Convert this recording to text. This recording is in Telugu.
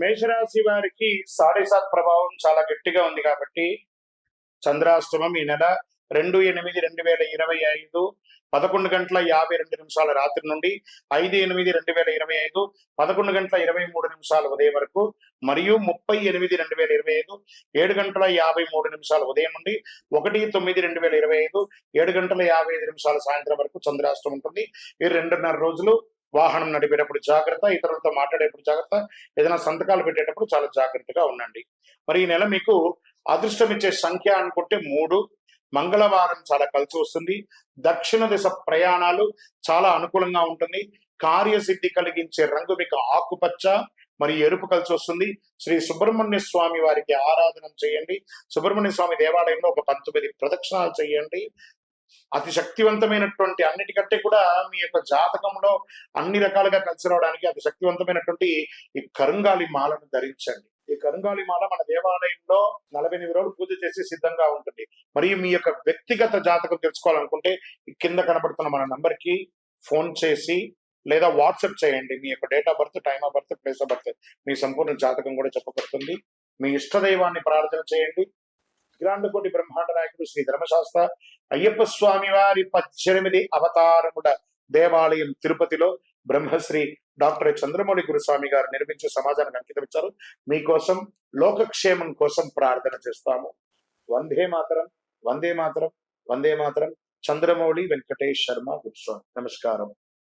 మేషరాశి వారికి సాడేసాత్ ప్రభావం చాలా గట్టిగా ఉంది కాబట్టి చంద్రాష్టమం ఈ నెల రెండు ఎనిమిది రెండు వేల ఇరవై ఐదు పదకొండు గంటల యాభై రెండు నిమిషాల రాత్రి నుండి ఐదు ఎనిమిది రెండు వేల ఇరవై ఐదు పదకొండు గంటల ఇరవై మూడు నిమిషాల ఉదయం వరకు మరియు ముప్పై ఎనిమిది రెండు వేల ఇరవై ఐదు ఏడు గంటల యాభై మూడు నిమిషాల ఉదయం నుండి ఒకటి తొమ్మిది రెండు వేల ఇరవై ఐదు ఏడు గంటల యాభై ఐదు నిమిషాల సాయంత్రం వరకు చంద్రాష్టం ఉంటుంది. ఈ రెండున్నర రోజులు వాహనం నడిపేటప్పుడు జాగ్రత్త ఇతరులతో మాట్లాడేటప్పుడు జాగ్రత్త ఏదైనా సంతకాలు పెట్టేటప్పుడు చాలా జాగ్రత్తగా ఉండండి. మరి ఈ నెల మీకు అదృష్టం ఇచ్చే సంఖ్య అనుకుంటే మూడు. మంగళవారం చాలా కలిసి వస్తుంది. దక్షిణ దిశ ప్రయాణాలు చాలా అనుకూలంగా ఉంటుంది. కార్యసిద్ధి కలిగించే రంగు మీకు ఆకుపచ్చ మరి ఎరుపు కలిసి వస్తుంది. శ్రీ సుబ్రహ్మణ్య స్వామి వారికి ఆరాధన చేయండి. సుబ్రహ్మణ్య స్వామి దేవాలయంలో ఒక పంతొమ్మిది ప్రదక్షిణాలు చేయండి. అతి శక్తివంతమైనటువంటి అన్నిటికంటే కూడా మీ యొక్క జాతకంలో అన్ని రకాలుగా కలిసి రావడానికి అతి శక్తివంతమైనటువంటి ఈ కరుంగాలి మాలను ధరించండి. ఈ కరుంగాలి మాల మన దేవాలయంలో నలభై ఎనిమిది రోజులు పూజ చేసి సిద్ధంగా ఉంటుంది. మరియు మీ యొక్క వ్యక్తిగత జాతకం తెలుసుకోవాలనుకుంటే ఈ కింద కనబడుతున్న మన నంబర్కి ఫోన్ చేసి లేదా వాట్సాప్ చేయండి. మీ యొక్క date of birth time of birth place of birth మీ సంపూర్ణ జాతకం కూడా చెప్పబడుతుంది. మీ ఇష్టదైవాన్ని ప్రార్థన చేయండి. గ్రాండకోటి బ్రహ్మాండ నాయకుడు శ్రీ ధర్మశాస్త్ర అయ్యప్ప స్వామి వారి పద్దెనిమిది అవతారముల దేవాలయం తిరుపతిలో బ్రహ్మశ్రీ డాక్టర్ చంద్రమౌళి గురుస్వామి గారు నిర్మించే సమాజానికి అంకితం ఇచ్చారు. మీకోసం లోకక్షేమం కోసం ప్రార్థన చేస్తాము. వందే మాతరం వందే మాతరం వందే మాతరం. చంద్రమౌళి వెంకటేష్ శర్మ గురుస్వామి. నమస్కారం.